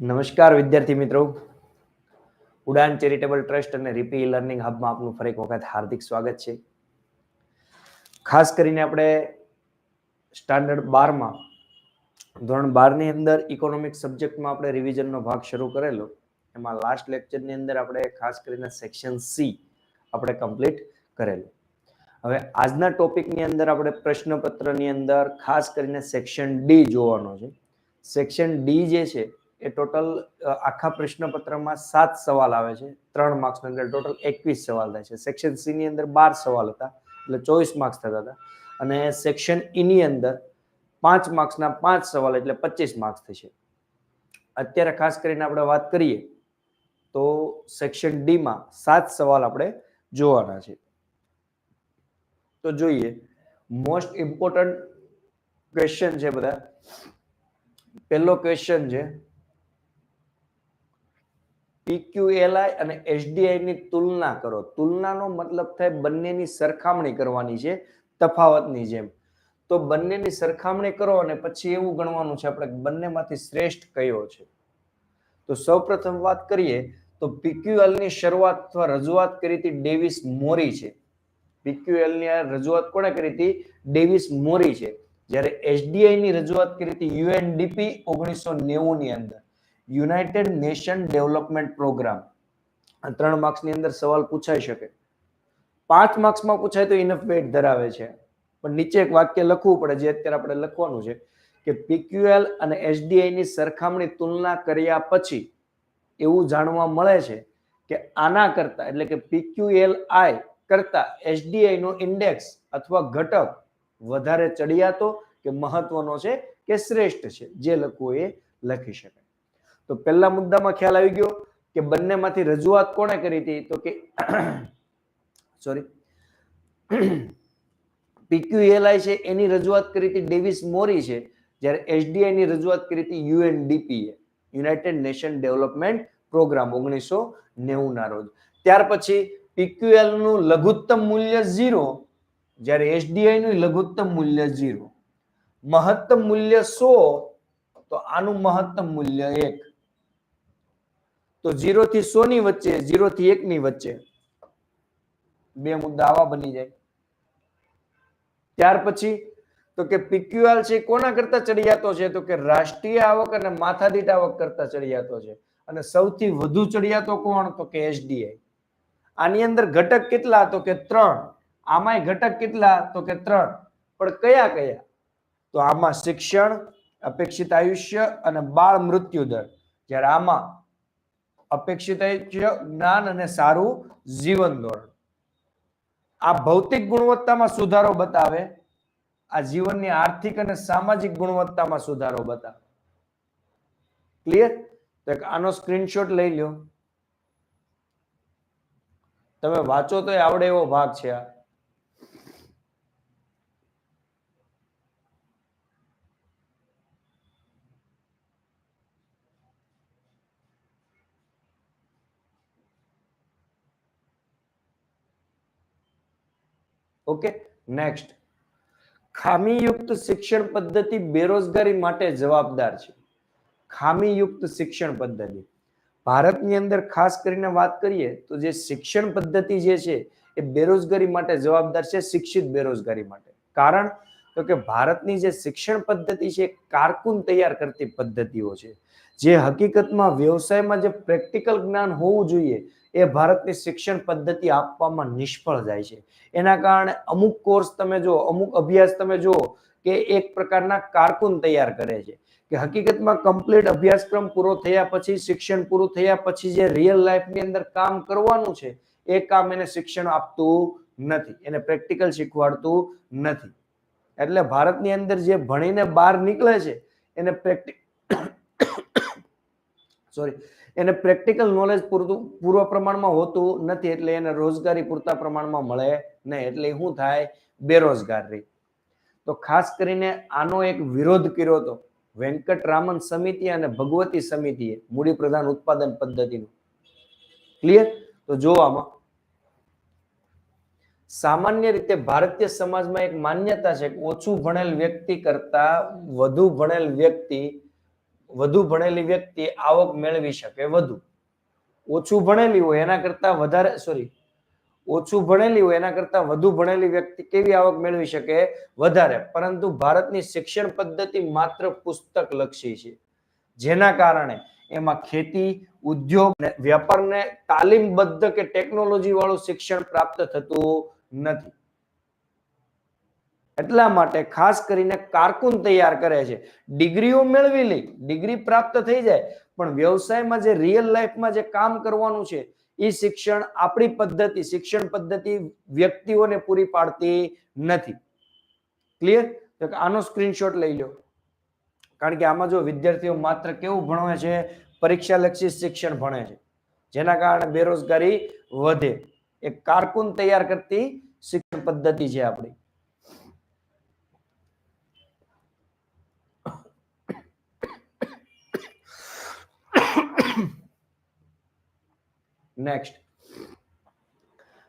નમસ્કાર વિદ્યાર્થી મિત્રો. ઉડાન ચેરિટેબલ ટ્રસ્ટ અને રીપી લર્નિંગ હબમાં આપનું ફરી એક વખત હાર્દિક સ્વાગત છે. ખાસ કરીને આપણે સ્ટાન્ડર્ડ બારમાં, ધોરણ બારની અંદર ઇકોનોમિક સબ્જેક્ટમાં આપણે રિવિઝનનો ભાગ શરૂ કરેલો. એમાં લાસ્ટ લેક્ચરની અંદર આપણે ખાસ કરીને સેક્શન સી આપણે કમ્પ્લીટ કરેલું. હવે આજના ટોપિકની અંદર આપણે પ્રશ્નપત્રની અંદર ખાસ કરીને સેક્શન ડી જોવાનો છે. સેક્શન ડી જે છે એ ટોટલ આખા પ્રશ્નપત્રમાં સાત સવાલ આવે છે. ત્રણ માર્ક્સની અંદર ટોટલ એકવીસ સવાલ થાય છે. સેક્શન સી ની અંદર બાર સવાલ હતા, એટલે ચોવીસ માર્ક્સ થતા હતા. અને સેક્શન ઈ ની અંદર પાંચ માર્ક્સના પાંચ સવાલ, એટલે પચીસ માર્ક્સ થશે. અત્યારે ખાસ કરીને આપણે વાત કરીએ, તો સેક્શન ડીમાં સાત સવાલ આપણે જોવાના છે. તો જોઈએ મોસ્ટ ઇમ્પોર્ટન્ટ ક્વેશ્ચન છે બધા. પહેલો ક્વેશ્ચન છે પીક્યુએલઆઈ અને એસડીઆઈની તુલના કરો. તુલનાનો મતલબ થાય બંનેની સરખામણી કરવાની છે, તફાવતની જેમ. તો બંનેની સરખામણી કરો અને પછી એવું ગણવાનું છે આપણે બંનેમાંથી શ્રેષ્ઠ કયો છે. તો સૌપ્રથમ વાત કરીએ, તો પીક્યુએલની શરૂઆત અથવા રજૂઆત કરી હતી ડેવિસ મોરી છે. પીક્યુએલની આ રજૂઆત કોણે કરી હતી? ડેવિસ મોરી છે. જ્યારે એસડીઆઈની રજૂઆત કરી હતી યુએનડીપી ઓગણીસો નેવું ની અંદર. United nation development programme. આ ત્રણ માર્ક્સની અંદર સવાલ પૂછાઈ શકે. પાંચ માર્ક્સમાં પૂછાય તો ઇનફ વેટ ધરાવે છે. પણ નીચે એક વાક્ય લખવું પડે, જે અત્યારે આપણે લખવાનું છે, કે પીક્યુએલ અને એસડીઆઈની સરખામણી તુલના કર્યા પછી એવું જાણવા મળે છે કે આના કરતા, એટલે કે પીક્યુએલ આઈ કરતા એસડીઆઈ નો ઇન્ડેક્સ અથવા ઘટક વધારે ચડિયાતો કે મહત્વનો છે કે શ્રેષ્ઠ છે, જે લખવું એ લખી શકાય તો પહેલા મુદ્દામાં ખ્યાલ આવી ગયો કે બંનેમાંથી રજૂઆત કોણે કરી હતી? તો કે સોરી પીક્યુએલઆઈ છે, એની રજૂઆત કરી હતી ડેવિસ મોરી છે, જ્યારે એસડીઆઈ ની રજૂઆત કરી હતી યુએનડીપી એ યુનાઇટેડ નેશન ડેવલપમેન્ટ પ્રોગ્રામ ઓગણીસો નેવું ના રોજ. ત્યાર પછી પીક્યુએલનું લઘુત્તમ મૂલ્ય ઝીરો, જ્યારે એસડીઆઈ નું લઘુત્તમ મૂલ્ય ઝીરો. મહત્તમ મૂલ્ય સો, તો આનું મહત્તમ મૂલ્ય એક. તો ઝીરો થી સો ની વચ્ચે, ઝીરો થી એક ની વચ્ચે બે મુદ્દા આવા બની જાય. ત્યાર પછી તો કે પીક્યુએલ છે કોના કરતા ચડિયાતો છે? તો કે રાષ્ટ્રીય આવક અને માથાદીઠ આવક કરતા ચડિયાતો છે. અને સૌથી વધુ ચડિયાતો કોણ? તો કે એસડીઆઈ. આની અંદર ઘટક કેટલા? તો કે ત્રણ. આમાંય ઘટક કેટલા? તો કે ત્રણ. પણ કયા કયા? તો આમાં શિક્ષણ, અપેક્ષિત આયુષ્ય અને બાળ મૃત્યુ દર જ્યારે આમાં અપેક્ષિત જ્ઞાન અને સારું જીવન ધોરણ આ ભૌતિક ગુણવત્તામાં સુધારો બતાવે, આ જીવનની આર્થિક અને સામાજિક ગુણવત્તામાં સુધારો બતાવે. ક્લિયર તો આનો સ્ક્રીનશોટ લઈ લ્યો. તમે વાંચો તો આવડે એવો ભાગ છે આ. ઓકે નેક્સ્ટ ખામીયુક્ત શિક્ષણ પદ્ધતિ બેરોજગારી માટે જવાબદાર છે. ખામીયુક્ત શિક્ષણ પદ્ધતિ. ભારતની અંદર ખાસ કરીને વાત કરીએ તો જે શિક્ષણ પદ્ધતિ જે છે એ બેરોજગારી માટે જવાબદાર છે, શિક્ષિત બેરોજગારી માટે. કારણ તો કે ભારતની જે શિક્ષણ પદ્ધતિ છે કારકુન તૈયાર કરતી પદ્ધતિઓ છે. જે હકીકતમાં વ્યવસાયમાં જે પ્રેક્ટિકલ જ્ઞાન હોવું જોઈએ, એ ભારતની શિક્ષણ પદ્ધતિ આપવામાં નિષ્ફળ જાય છે. એના કારણે અમુક કોર્સ તમે જો અમુક અભ્યાસ તમે જુઓ કે એક પ્રકારના કારકુન તૈયાર કરે છે. કે હકીકતમાં કમ્પ્લીટ અભ્યાસક્રમ પૂરો થયા પછી, શિક્ષણ પૂરું થયા પછી જે રિયલ લાઈફની અંદર કામ કરવાનું છે, એ કામ એને શિક્ષણ આપતું નથી. એને પ્રેક્ટિકલ શીખવાડતું નથી. એટલે ભારતની અંદર જે ભણીને બહાર નીકળે છે, એને પ્રેક્ટિક સોરી એને પ્રેક્ટિકલ નોલેજ પૂરતું પૂર્વ પ્રમાણમાં હોતું નથી એટલે એને રોજગારી પૂરતા પ્રમાણમાં મળે નહીં. એટલે શું થાય? બેરોજગાર. તો ખાસ કરીને આનો એક વિરોધ કર્યો હતો. વેંકટરામન સમિતિ અને ભગવતી સમિતિએ મૂડી પ્રધાન ઉત્પાદન પદ્ધતિનું. ક્લિયર તો જોવામાં સામાન્ય રીતે ભારતીય સમાજમાં એક માન્યતા છે કે ઓછું ભણેલ વ્યક્તિ કરતા વધુ ભણેલ વ્યક્તિ વધુ ભણેલી વ્યક્તિ આવક મેળવી શકે, વધુ. ઓછું ભણેલી હોય એના કરતા વધારે સોરી ઓછું ભણેલી હોય એના કરતા વધુ ભણેલી વ્યક્તિ કેવી આવક મેળવી શકે? વધારે. પરંતુ ભારતની શિક્ષણ પદ્ધતિ માત્ર પુસ્તક લક્ષી છે. જેના કારણે એમાં ખેતી, ઉદ્યોગ વ્યાપારને તાલીમબદ્ધ કે ટેકનોલોજી વાળું શિક્ષણ પ્રાપ્ત થતું નથી. એટલા માટે ખાસ કરીને કારકુન તૈયાર કરે છે. ડિગ્રીઓ મેળવી લે ડિગ્રી પ્રાપ્ત થઈ જાય, પણ વ્યવસાયમાં જે રિયલ લાઈફમાં જે કામ કરવાનું છે એ શિક્ષણ આપણી પદ્ધતિ, શિક્ષણ પદ્ધતિ વ્યક્તિઓને પૂરી પાડતી નથી. ક્લિયર તો આનો સ્ક્રીનશોટ લઈ લો કારણ કે આમાં જો વિદ્યાર્થીઓ માત્ર કેવું ભણવે છે? પરીક્ષાલક્ષી શિક્ષણ ભણે છે. જેના કારણે બેરોજગારી વધે. એક કારકુન તૈયાર કરતી શિક્ષણ પદ્ધતિ છે આપણી. નેક્સ્ટ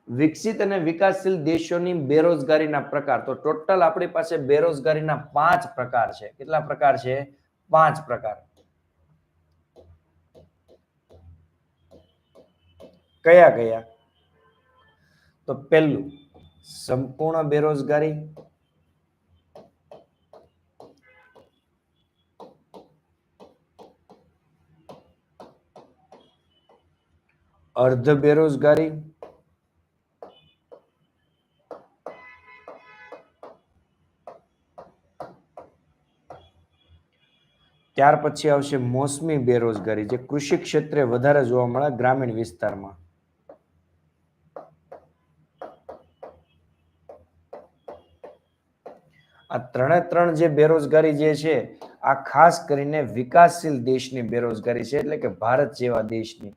વિકસિત અને વિકાસશીલ દેશોની બેરોજગારીના પ્રકાર. તો ટોટલ આપણી પાસે બેરોજગારીના પાંચ પ્રકાર છે. કેટલા પ્રકાર છે? પાંચ પ્રકાર. કયા કયા? તો પહેલું, સંપૂર્ણ બેરોજગારી. અર્ધ બેરોજગારી ત્યાર પછી આવશે મોસમી બેરોજગારી, જે કૃષિ ક્ષેત્રે વધારે જોવા મળે ગ્રામીણ વિસ્તારમાં. આ ત્રણે ત્રણ જે બેરોજગારી જે છે, આ ખાસ કરીને વિકાસશીલ દેશની બેરોજગારી છે, એટલે કે ભારત જેવા દેશની.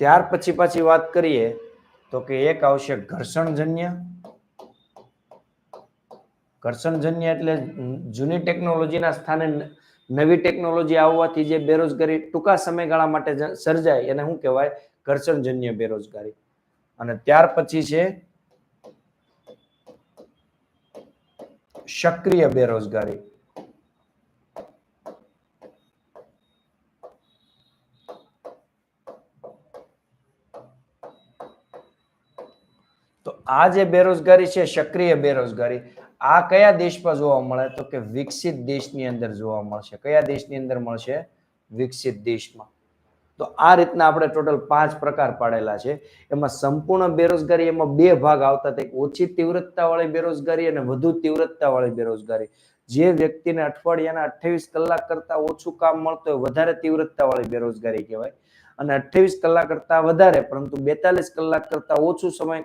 ત્યાર પછી પાછી વાત કરીએ તો કે એક આવશે ઘર્ષણજન્ય. ઘર્ષણજન્ય એટલે જૂની ટેકનોલોજીના સ્થાને નવી ટેકનોલોજી આવવાથી જે બેરોજગારી ટૂંકા સમયગાળા માટે સર્જાય એને શું કહેવાય? ઘર્ષણજન્ય બેરોજગારી. અને ત્યાર પછી છે સક્રિય બેરોજગારી તો આ જે બેરોજગારી છે, સક્રિય બેરોજગારી, આ કયા દેશમાં જોવા મળે? તો કે વિકસિત દેશની અંદર જોવા મળશે. કયા દેશની અંદર મળશે? વિકસિત દેશમાં. તો આ રીતના આપણે ટોટલ પાંચ પ્રકાર પાડેલા છે. એમાં સંપૂર્ણ બેરોજગારી એમાં બે ભાગ આવતા હતા. ઓછી તીવ્રતા વાળી બેરોજગારી અને વધુ તીવ્રતા વાળી બેરોજગારી. જે વ્યક્તિને અઠવાડિયાના અઠ્યાવીસ કલાક કરતા ઓછું કામ મળતું હોય, વધારે તીવ્રતા વાળી બેરોજગારી કહેવાય. અને અઠ્યાવીસ કલાક કરતા વધારે, પરંતુ બેતાલીસ કલાક કરતા ઓછું સમય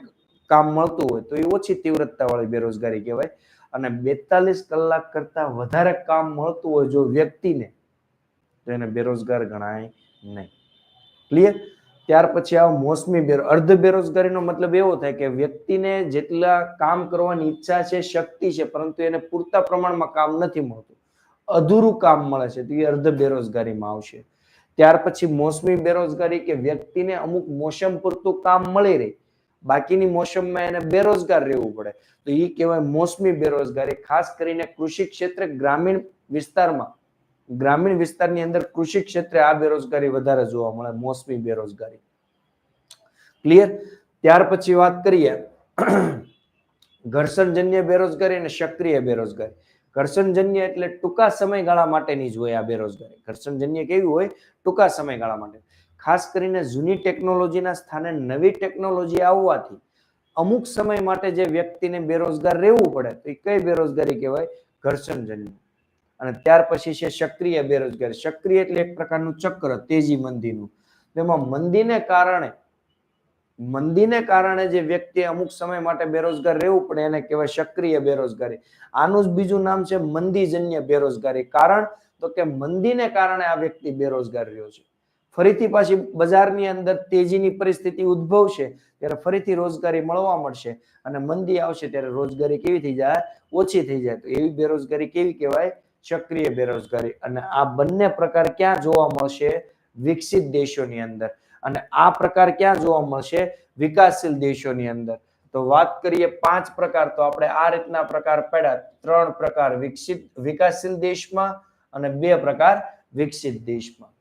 કામ મળતું હોય તો એ ઓછી તીવ્રતા વાળી બેરોજગારી કહેવાય. અને બેતાલીસ કલાક કરતા વધારે કામ મળતું હોય જો વ્યક્તિને, તો એને બેરોજગાર ગણાય નહીં. ક્લિયર ત્યાર પછી આ મોસમી બેરો, અર્ધ બેરોજગારીનો મતલબ એવો થાય કે વ્યક્તિને જેટલા કામ કરવાની ઈચ્છા છે, શક્તિ છે, પરંતુ એને પૂરતા પ્રમાણમાં કામ નથી મળતું. અધૂરું કામ મળે છે, તો એ અર્ધ બેરોજગારીમાં આવશે. ત્યાર પછી મોસમી બેરોજગારી કે વ્યક્તિને અમુક મોસમ પૂરતું કામ મળી રહે બાકીની મોસમમાં એને બેરોજગાર રહેવું પડે. તો એ કહેવાય મોસમી બેરોજગારી. ખાસ કરીને કૃષિ ક્ષેત્રે ગ્રામીણ વિસ્તારમાં, ગ્રામીણ વિસ્તારની અંદર કૃષિ ક્ષેત્રે આ બેરોજગારી વધારે જોવા મળે, મોસમી બેરોજગારી. ક્લિયર ત્યાર પછી વાત કરીએ. ઘર્ષણજન્ય બેરોજગારી અને સક્રિય બેરોજગારી. ઘર્ષણજન્ય એટલે ટૂંકા સમયગાળા માટેની જ હોય આ બેરોજગારી. ઘર્ષણજન્ય કેવી હોય? ટૂંકા સમયગાળા માટે. ખાસ કરીને જૂની ટેકનોલોજીના સ્થાને નવી ટેકનોલોજી આવવાથી અમુક સમય માટે જે વ્યક્તિને બેરોજગાર રહેવું પડે, તો એ કઈ બેરોજગારી કહેવાય? ઘર્ષણજન્ય. અને ત્યાર પછી છે સક્રિય બેરોજગારી. સક્રિય એટલે એક પ્રકારનું ચક્ર, તેજી મંદીનું. તેમાં મંદીને કારણે મંદીને કારણે જે વ્યક્તિ અમુક સમય માટે બેરોજગાર રહેવું પડે, એને કહેવાય સક્રિય બેરોજગારી. આનું જ બીજું નામ છે મંદીજન્ય બેરોજગારી. કારણ? તો કે મંદીને કારણે આ વ્યક્તિ બેરોજગાર રહ્યો છે. ફરીથી પાછી બજારની અંદર તેજીની પરિસ્થિતિ ઉદ્ભવશે, ત્યારે ફરીથી રોજગારી મળવા મળશે અને મંદી આવશે ત્યારે રોજગારી કેવી થઈ જાય? ઓછી થઈ જાય. તો એવી બેરોજગારી કેવી કહેવાય? સક્રિય બેરોજગારી. અને આ બંને પ્રકાર ક્યાં જોવા મળશે? વિકસિત દેશોની અંદર. અને આ પ્રકાર ક્યાં જોવા મળશે? વિકાસશીલ દેશોની અંદર. તો વાત કરીએ પાંચ પ્રકાર. તો આપણે આ રીતના પ્રકાર પડ્યા. ત્રણ પ્રકાર વિકસિત, વિકાસશીલ દેશમાં અને બે પ્રકાર વિકસિત દેશમાં.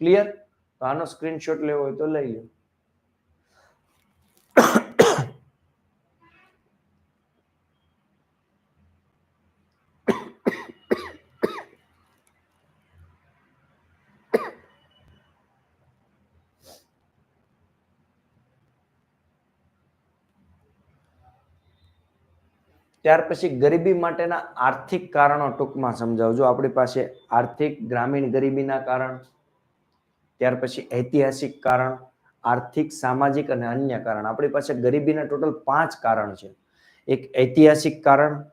ક્લિયર તો આનો સ્ક્રીનશોટ લેવો હોય તો લઈ લો. ત્યાર પછી ગરીબી માટેના આર્થિક કારણો ટૂંકમાં સમજાવજો. આપણી પાસે આર્થિક, ગ્રામીણ ગરીબીના કારણ ત્યાર પછી ઐતિહાસિક કારણ, આર્થિક, સામાજિક અને અન્ય કારણ. આપણી પાસે ગરીબીના ટોટલ પાંચ કારણ છે. એક ઐતિહાસિક કારણ,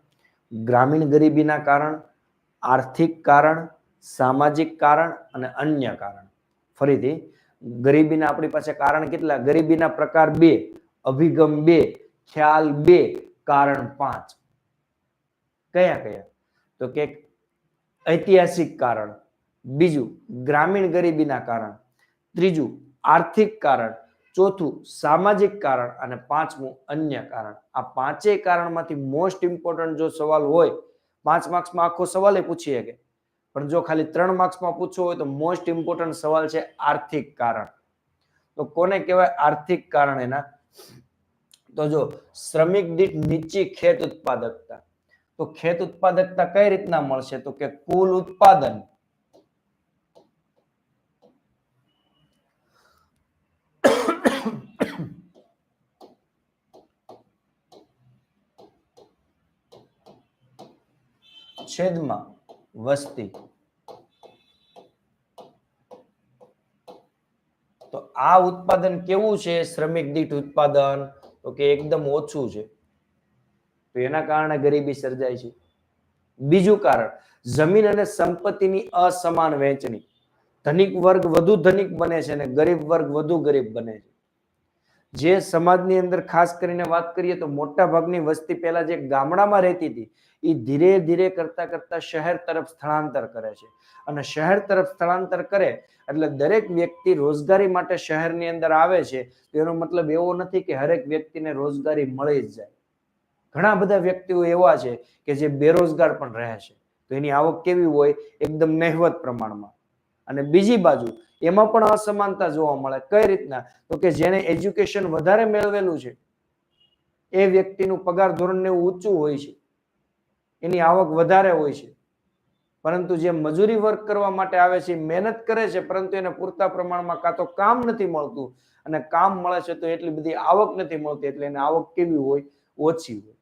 ગ્રામીણ ગરીબીના કારણ, આર્થિક કારણ, સામાજિક કારણ અને અન્ય કારણ. ફરીથી, ગરીબીના આપણી પાસે કારણ કેટલા? ગરીબીના પ્રકાર બે, અભિગમ બે, ખ્યાલ બે, કારણ પાંચ. કયા કયા? તો કે ઐતિહાસિક કારણ બીજું, ગ્રામીણ ગરીબીના કારણ. ત્રીજું, આર્થિક કારણ. ચોથું, સામાજિક કારણ. અને પાંચમું, અન્ય કારણ. આ પાંચેય કારણમાંથી મોસ્ટ ઇમ્પોર્ટન્ટ જો સવાલ હોય, પાંચ માર્ક્સમાં આખો સવાલ એ પૂછી શકે પણ જો ખાલી ત્રણ માર્ક્સમાં પૂછવો હોય તો મોસ્ટ ઇમ્પોર્ટન્ટ સવાલ છે આર્થિક કારણ. તો કોને કહેવાય આર્થિક કારણ એના? તો જો, શ્રમિક દીઠ નીચી ખેત ઉત્પાદકતા. તો ખેત ઉત્પાદકતા કઈ રીતના મળશે? તો કે કુલ ઉત્પાદન. છેદમાં વસ્તી. તો આ ઉત્પાદન કેવું છે? શ્રમિક દીઠ ઉત્પાદન? તો કે એકદમ ઓછું છે. તો એના કારણે ગરીબી સર્જાય છે. બીજું કારણ, જમીન અને સંપત્તિની અસમાન વહેંચણી. ધનિક વર્ગ વધુ ધનિક બને છે અને ગરીબ વર્ગ વધુ ગરીબ બને છે. જે સમાજની અંદર ખાસ કરીને વાત કરીએ તો મોટા ભાગની વસ્તી પહેલા જે ગામડામાં રહેતી હતી એ ધીરે ધીરે કરતા કરતા શહેર તરફ સ્થળાંતર કરે છે. અને શહેર તરફ સ્થળાંતર કરે એટલે દરેક વ્યક્તિ રોજગારી માટે શહેરની અંદર આવે છે, તો એનો મતલબ એવો નથી કે હરેક વ્યક્તિને રોજગારી મળી જ જાય. ઘણા બધા વ્યક્તિઓ એવા છે કે જે બેરોજગાર પણ રહે છે. તો એની આવક કેવી હોય? એકદમ નહેવત પ્રમાણમાં. અને બીજી બાજુ એમાં પણ અસમાનતા જોવા મળે. કઈ રીતના? તો કે જેને એજ્યુકેશન વધારે મેળવેલું છે, એ વ્યક્તિનું પગાર ધોરણ ને ઊંચું હોય છે. એની આવક વધારે હોય છે. પરંતુ જે મજૂરી વર્ક કરવા માટે આવે છે મહેનત કરે છે, પરંતુ એને પૂરતા પ્રમાણમાં કાં તો કામ નથી મળતું. અને કામ મળે છે તો એટલી બધી આવક નથી મળતી, એટલે એને આવક કેવી હોય? ઓછી હોય.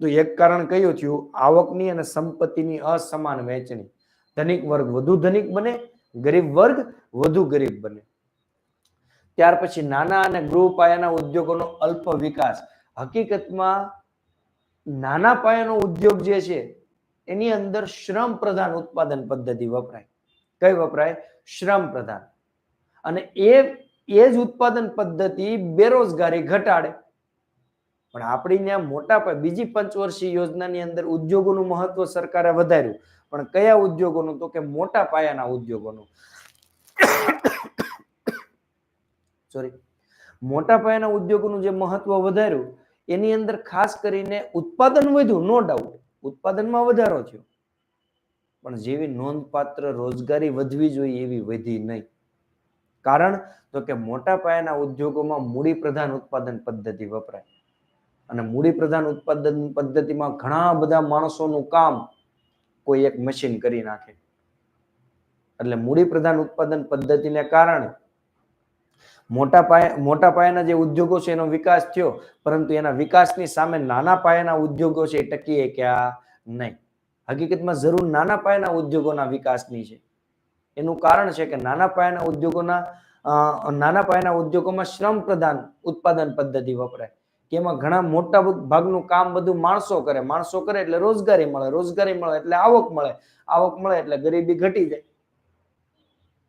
તો એક કારણ કયું થયું? આવકની અને સંપત્તિની અસમાન વહેંચણી. ધનિક વર્ગ વધુ ધનિક બને, ગરીબ વર્ગ વધુ ગરીબ બને. ત્યાર પછી નાના અને ગૃહ પાયાના ઉદ્યોગોનો અલ્પ વિકાસ. હકીકતમાં નાના પાયાનો ઉદ્યોગ જે છે, એની અંદર શ્રમ પ્રધાન ઉત્પાદન પદ્ધતિ વપરાય. કઈ વપરાય? શ્રમ પ્રધાન. અને એ એ જ ઉત્પાદન પદ્ધતિ બેરોજગારી ઘટાડે. પણ આપણી ત્યાં મોટા બીજી પંચવર્ષીય યોજનાની અંદર ઉદ્યોગોનું મહત્વ સરકારે વધાર્યું. પણ કયા ઉદ્યોગોનું? તો કે મોટા પાયાના ઉદ્યોગોનું. સોરી મોટા પાયાના ઉદ્યોગોનું જે મહત્વ વધાર્યું, એની અંદર ખાસ કરીને ઉત્પાદન વધ્યું નો ડાઉટ ઉત્પાદનમાં વધારો થયો. પણ જેવી નોંધપાત્ર રોજગારી વધવી જોઈએ એવી વધી નહીં. કારણ, તો કે મોટા પાયાના ઉદ્યોગોમાં મૂડી પ્રધાન ઉત્પાદન પદ્ધતિ વપરાય. અને મૂડી પ્રધાન ઉત્પાદન પદ્ધતિમાં ઘણા બધા માણસોનું કામ કોઈ એક મશીન કરી નાખે. એટલે મૂડી પ્રધાન ઉત્પાદન પદ્ધતિને કારણે મોટા પાયા, મોટા પાયાના જે ઉદ્યોગો છે એનો વિકાસ થયો, પરંતુ એના વિકાસની સામે નાના પાયાના ઉદ્યોગો છે એ ટકી ક્યાં નહીં. હકીકતમાં જરૂર નાના પાયાના ઉદ્યોગોના વિકાસની છે. એનું કારણ છે કે નાના પાયાના ઉદ્યોગોના નાના પાયાના ઉદ્યોગોમાં શ્રમ પ્રધાન ઉત્પાદન પદ્ધતિ વપરાય. કે એમાં ઘણા મોટા ભાગનું કામ બધું માણસો કરે. માણસો કરે એટલે રોજગારી મળે. રોજગારી મળે એટલે આવક મળે. આવક મળે એટલે ગરીબી ઘટી જાય.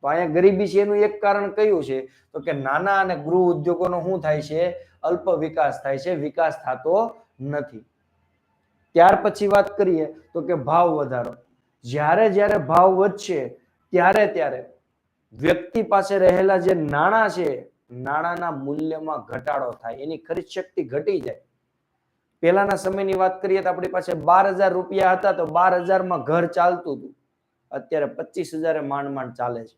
તો અહીંયા ગરીબી છે એનું એક કારણ કયું છે? તો કે નાના અને ગૃહ ઉદ્યોગોનો શું થાય છે? અલ્પ વિકાસ થાય છે. વિકાસ થતો નથી. ત્યાર પછી વાત કરીએ તો કે ભાવ વધારો. જ્યારે જ્યારે ભાવ વધશે, ત્યારે ત્યારે વ્યક્તિ પાસે રહેલા જે નાણાં છે નાણાંના મૂલ્યમાં ઘટાડો થાય, એની ખરીદ શક્તિ ઘટી જાય. પહેલાના સમયની વાત કરીએ તો આપણી પાસે બાર હજાર રૂપિયા હતા તો બાર હજારમાં ઘર ચાલતું હતું. અત્યારે પચીસ હજારે માંડ માંડ ચાલે છે.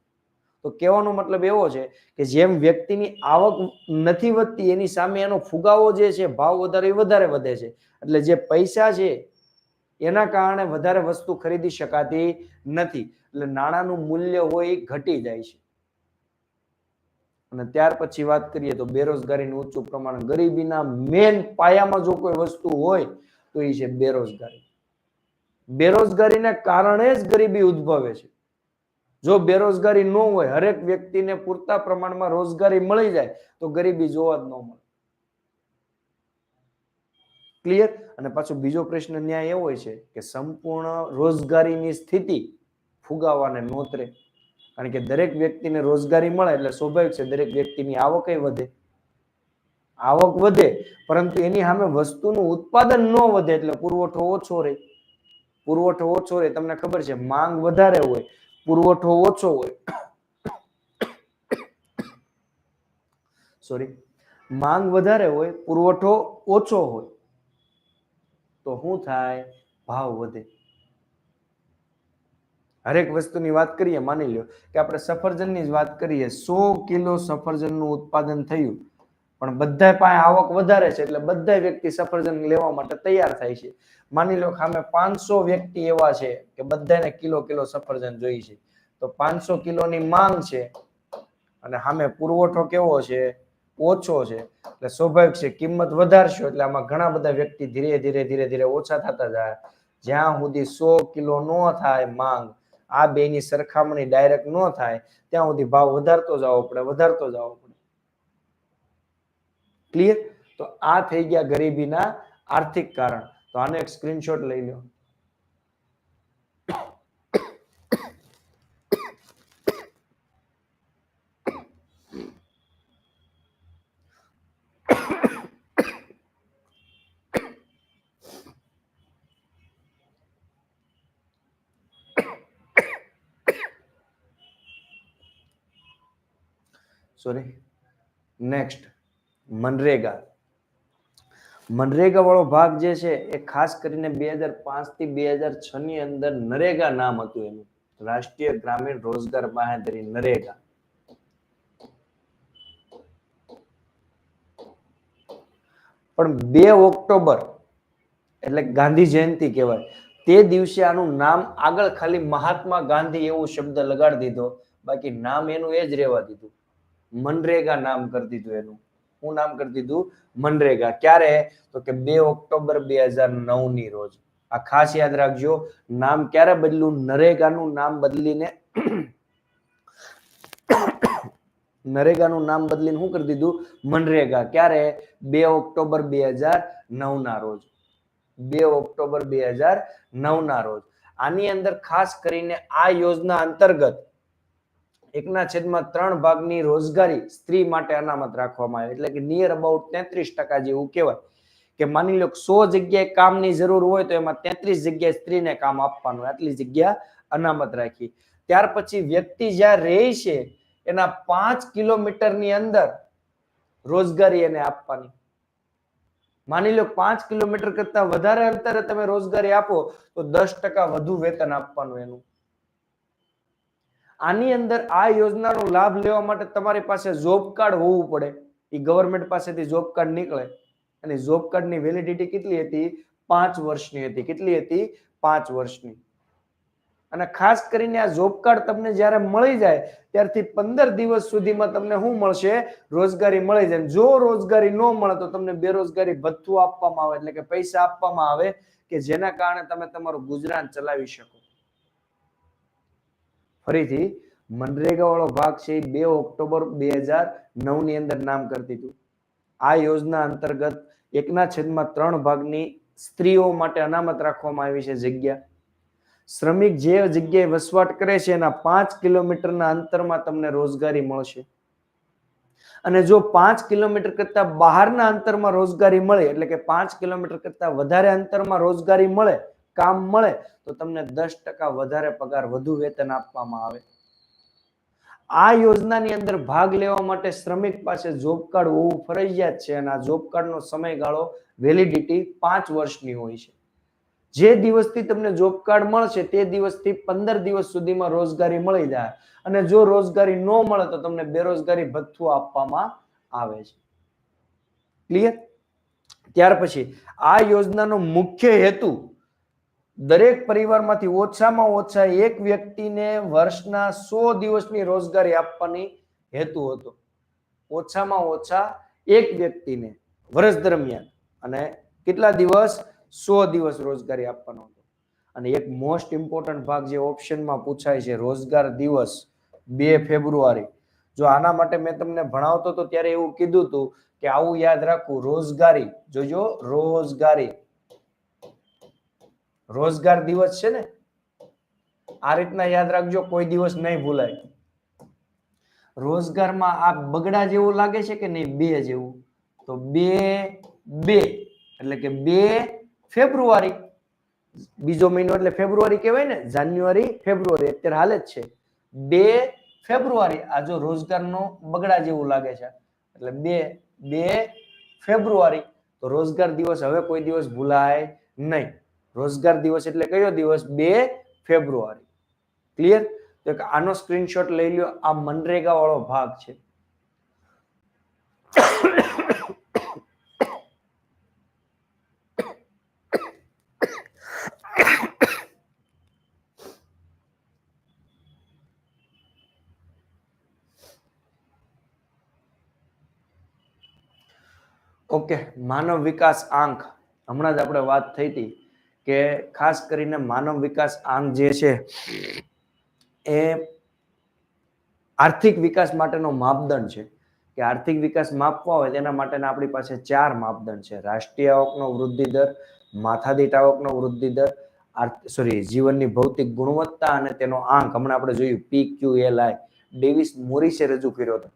તો કહેવાનો મતલબ એવો છે કે જેમ વ્યક્તિની આવક નથી વધતી, એની સામે એનો ફુગાવો જે છે, ભાવ વધારે વધારે વધે છે. એટલે જે પૈસા છે, એના કારણે વધારે વસ્તુ ખરીદી શકાતી નથી. એટલે નાણાંનું મૂલ્ય હોય એ ઘટી જાય છે. અને ત્યાર પછી વાત કરીએ તો બેરોજગારીનું ઊંચું પ્રમાણ ગરીબીના મેન પાયામાં જો કોઈ વસ્તુ હોય, તો એ છે બેરોજગારી. બેરોજગારીને કારણે જ ગરીબી ઉદ્ભવે છે. જો બેરોજગારી ન હોય, હરેક વ્યક્તિને પૂરતા પ્રમાણમાં રોજગારી મળી જાય, તો ગરીબી જોવા જ ન મળે. ક્લિયર અને પાછો બીજો પ્રશ્ન ન્યાય એવો છે કે સંપૂર્ણ રોજગારીની સ્થિતિ ફુગાવાને નોતરે. કારણ કે દરેક વ્યક્તિને રોજગારી મળે એટલે સ્વાભાવિક છે દરેક વ્યક્તિની આવક વધે. આવક વધે, પરંતુ એની સામે વસ્તુનું ઉત્પાદન ન વધે એટલે પુરવઠો ઓછો રહે. પુરવઠો ઓછો રહે, તમને ખબર છે, માંગ વધારે હોય, પુરવઠો ઓછો હોય. સોરી માંગ વધારે હોય, પુરવઠો ઓછો હોય, તો શું થાય? ભાવ વધે. હરેક વસ્તુની વાત કરીએ, માની લો કે આપણે સફરજનની જ વાત કરીએ, સો કિલો સફરજનનું ઉત્પાદન થયું. પણ બધા પાસે આવક વધારે છે એટલે બધા વ્યક્તિ સફરજન લેવા માટે તૈયાર થાય છે. માની લો અમે પાંચસો વ્યક્તિ એવા છે કે બધાને કિલો કિલો સફરજન જોઈએ છે. તો પાંચસો કિલોની માંગ છે અને સામે પુરવઠો કેવો છે? ઓછો છે. એટલે સ્વાભાવિક છે, કિંમત વધારશો એટલે આમાં ઘણા બધા વ્યક્તિ ધીરે ધીરે ધીરે ધીરે ઓછા થતા જાય. જ્યાં સુધી સો કિલો નો થાય માંગ આ બેની સરખામણી ડાયરેક્ટ ન થાય, ત્યાં સુધી ભાવ વધારતો જવો પડે, વધારતો જવો પડે. ક્લિયર તો આ થઈ ગયા ગરીબીના આર્થિક કારણ. તો આનો એક સ્ક્રીનશોટ લઈ લો સોરી નેક્સ્ટ મનરેગા મનરેગા વાળો ભાગ જે છે, એ ખાસ કરીને બે હજાર પાંચથી બે હજાર છ ની અંદર નરેગા નામ હતું એનું. રાષ્ટ્રીય ગ્રામીણ રોજગાર બાહેધરી નરેગા. પણ બે ઓક્ટોબર, એટલે ગાંધી જયંતિ કહેવાય, તે દિવસે આનું નામ આગળ ખાલી મહાત્મા ગાંધી એવું શબ્દ લગાડી દીધો. બાકી નામ એનું એ જ રહેવા દીધું. મનરેગા નામ કરી દીધું એનું. શું નામ કરી દીધું મનરેગા. ક્યારે? તો કે બે ઓક્ટોબર બે હજાર નવની રોજ. આ ખાસ યાદ રાખજો, નામ ક્યારે બદલ્યું નરેગાનું નામ બદલીને નરેગાનું નામ બદલીને શું કરી દીધું? મનરેગા. ક્યારે? બે ઓક્ટોબર બે હજાર નવ ના રોજ. બે ઓક્ટોબર બે હજાર નવ ના રોજ. આની અંદર ખાસ કરીને આ યોજના અંતર્ગત એકના છેદમાં ત્રણ ભાગની રોજગારી સ્ત્રી માટે અનામત રાખવામાં આવે. એટલે કે નિયર અબાઉટ તેત્રીસ ટકા જેવું કહેવાય. કે માની લો સો જગ્યાએ કામની જરૂર હોય તો એમાં તેત્રીસ જગ્યાએ સ્ત્રીને કામ આપવાનું આટલી જગ્યા અનામત રાખી. ત્યાર પછી વ્યક્તિ જ્યાં રહે છે, એના પાંચ કિલોમીટરની અંદર રોજગારી એને આપવાની. માની લો પાંચ કિલોમીટર કરતા વધારે અંતરે તમે રોજગારી આપો, તો દસ ટકા વધુ વેતન આપવાનું એનું. આની અંદર આ યોજનાનો લાભ લેવા માટે તમારી પાસે જોબ કાર્ડ હોવું પડે. એ ગવર્મેન્ટ પાસેથી જોબ કાર્ડ નીકળે. અને જોબ કાર્ડની વેલિડિટી કેટલી હતી? પાંચ વર્ષની હતી. કેટલી હતી? પાંચ વર્ષની. અને ખાસ કરીને આ જોબ કાર્ડ તમને જ્યારે મળી જાય, ત્યારથી પંદર દિવસ સુધીમાં તમને શું મળશે? રોજગારી મળી જાય. જો રોજગારી ન મળે તો તમને બેરોજગારી ભથ્થું આપવામાં આવે, એટલે કે પૈસા આપવામાં આવે, કે જેના કારણે તમે તમારું ગુજરાન ચલાવી શકો. ફરીથી મનરેગા વાળો ભાગ છે બે ઓક્ટોબર બે હજાર નવની અંદર નામ કરતી હતું આ યોજના અંતર્ગત એકના છેદમાં ત્રણ ભાગની સ્ત્રીઓ માટે અનામત રાખવામાં આવી છે જગ્યા. શ્રમિક જે જગ્યાએ વસવાટ કરે છે એના પાંચ કિલોમીટરના અંતરમાં તમને રોજગારી મળશે. અને જો પાંચ કિલોમીટર કરતા બહારના અંતરમાં રોજગારી મળે, એટલે કે પાંચ કિલોમીટર કરતા વધારે અંતરમાં રોજગારી મળે કામ મળે તો તમને દસ ટકા વધારે પગાર વધુ વેતન આપવામાં આવે. આ યોજનાની અંદર ભાગ લેવા માટે શ્રમિક પાસે જોબ કાર્ડ હોવું ફરજિયાત છે અને આ જોબ કાર્ડનો સમયગાળો વેલિડિટી પાંચ વર્ષની હોય છે. જે દિવસથી તમને જોબ કાર્ડ મળશે તે દિવસથી પંદર દિવસ સુધીમાં રોજગારી મળી જાય અને જો રોજગારી ન મળે તો તમને બેરોજગારી ભથ્થું આપવામાં આવે છે. ક્લિયર ત્યાર પછી આ યોજનાનો મુખ્ય હેતુ દરેક પરિવારમાંથી ઓછામાં ઓછા એક વ્યક્તિને વર્ષના સો દિવસની રોજગારી આપવાની હેતુ હતો. ઓછામાં ઓછા એક વ્યક્તિને વર્ષ દરમિયાન અને કેટલા દિવસ? સો દિવસ રોજગારી આપવાનો હતો. અને એક મોસ્ટ ઇમ્પોર્ટન્ટ ભાગ જે ઓપ્શનમાં પૂછાય છે, રોજગાર દિવસ બે ફેબ્રુઆરી. જો આના માટે મેં તમને ભણાવતો તો ત્યારે એવું કીધું હતું કે આવું યાદ રાખવું, રોજગારી, જોજો, રોજગારી. રોજગાર દિવસ છે ને, આ રીતના યાદ રાખજો, કોઈ દિવસ નહીં ભૂલાય. રોજગારમાં આ બગડા જેવું લાગે છે કે નહીં? બે જેવું. તો બે બે, એટલે કે બે ફેબ્રુઆરી. બીજો મહિનો એટલે ફેબ્રુઆરી કહેવાય ને, જાન્યુઆરી, ફેબ્રુઆરી, અત્યારે હાલે જ છે. બે ફેબ્રુઆરી, આ જો રોજગારનો બગડા જેવું લાગે છે. એટલે બે બે ફેબ્રુઆરી. તો રોજગાર દિવસ હવે કોઈ દિવસ ભૂલાય નહીં. રોજગાર દિવસ એટલે કયો દિવસ? બે ફેબ્રુઆરી. ક્લિયર તો આનો સ્ક્રીનશોટ લઈ લ્યો. આ મનરેગા વાળો ભાગ છે. ઓકે માનવ વિકાસ આંક. હમણાં જ આપણે વાત થઈ હતી. કે ખાસ કરીને માનવ વિકાસ આંક જે છે, એ આર્થિક વિકાસ માટેનો માપદંડ છે. કે આર્થિક વિકાસ માપવા હોય તેના માટેના આપણી પાસે ચાર માપદંડ છે. રાષ્ટ્રીય આવકનો વૃદ્ધિ દર, માથાદીઠ આવકનો વૃદ્ધિ દર સોરી જીવનની ભૌતિક ગુણવત્તા અને તેનો આંક. હમણાં આપણે જોયું, પી ક્યુ એલ આઈ. ડેવિસ મોરિસે રજૂ કર્યો હતો.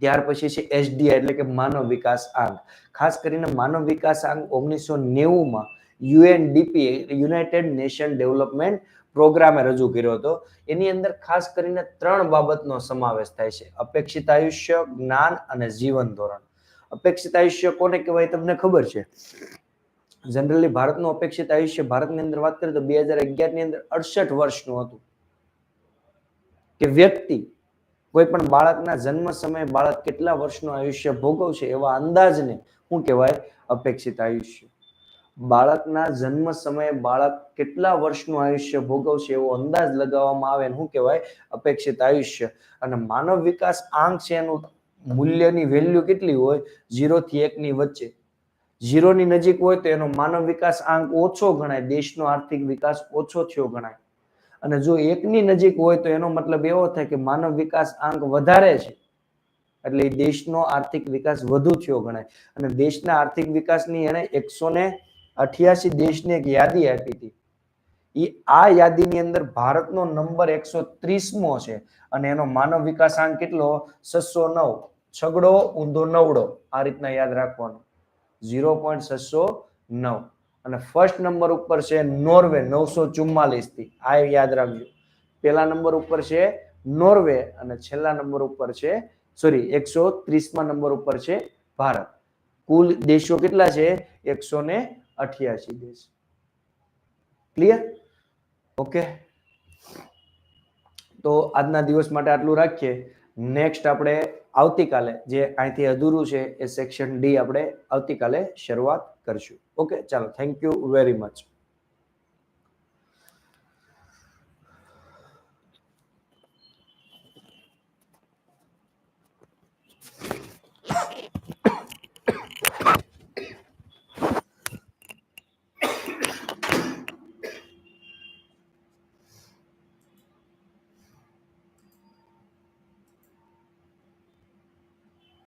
ત્યાર પછી છે એસડીઆઈ એટલે કે માનવ વિકાસ આંક. ખાસ કરીને માનવ વિકાસ આંક ઓગણીસો નેવુંમાં યુએનડીપી, યુનાઇટેડ નેશન ડેવલપમેન્ટ પ્રોગ્રામે રજૂ કર્યો હતો. એની અંદર ખાસ કરીને ત્રણ બાબતનો સમાવેશ થાય છે. અપેક્ષિત આયુષ્ય, જ્ઞાન અને જીવન ધોરણ. અપેક્ષિત આયુષ્ય કોને કહેવાય તમને ખબર છે? જનરલી ભારતનું અપેક્ષિત આયુષ્ય ભારતની અંદર વાત કરીએ તો બે હજારની અંદર અડસઠ વર્ષનું હતું. કે વ્યક્તિ, કોઈ પણ બાળકના જન્મ સમયે બાળક કેટલા વર્ષનું આયુષ્ય ભોગવશે એવા અંદાજને શું કહેવાય અપેક્ષિત આયુષ્ય. બાળકના જન્મ સમયે બાળક કેટલા વર્ષનું આયુષ્ય ભોગવશે એવો અંદાજ લગાવવામાં આવે શું કહેવાય? અપેક્ષિત આયુષ્ય. અને માનવ વિકાસ આંક છે એનું મૂલ્યની વેલ્યુ કેટલી હોય? ઝીરો થી એકની વચ્ચે. ઝીરોની નજીક હોય તો એનો માનવ વિકાસ આંક ઓછો ગણાય. દેશનો આર્થિક વિકાસ ઓછો થયો ગણાય. અને જો એકની નજીક હોય તો એનો મતલબ એવો થાય કે માનવ વિકાસ આંક વધારે છે. એટલે દેશનો આર્થિક વિકાસ વધુ થયો ગણાય. અને દેશના આર્થિક વિકાસની એને એકસો ને અઠ્યાસી દેશની એક યાદી આપી હતી. એ આ યાદીની અંદર ભારતનો નંબર એકસો ત્રીસમો છે અને એનો માનવ વિકાસ આંક કેટલો? છસો નવ. છગડો, ઊંધો નવડો. આ રીતના યાદ રાખવાનો. ઝીરો પોઈન્ટ છસો નવ. અને ફર્સ્ટ નંબર ઉપર છે નોર્વે, નવસો ચુમ્માલીસથી આ યાદ રાખજો. પેલા નંબર ઉપર છે નોર્વે અને છેલ્લા નંબર ઉપર છે સોરી એકસો ત્રીસમા નંબર ઉપર છે ભારત. કુલ દેશો કેટલા છે? એકસો ને અઠ્યાસી દેશ ક્લિયર ઓકે તો આજના દિવસ માટે આટલું રાખીએ. નેક્સ્ટ આપણે આવતીકાલે જે અહીંથી અધૂરું છે એ સેક્શન ડી આપણે આવતીકાલે શરૂઆત કરશું. ઓકે ચાલો થેન્ક યુ વેરી મચ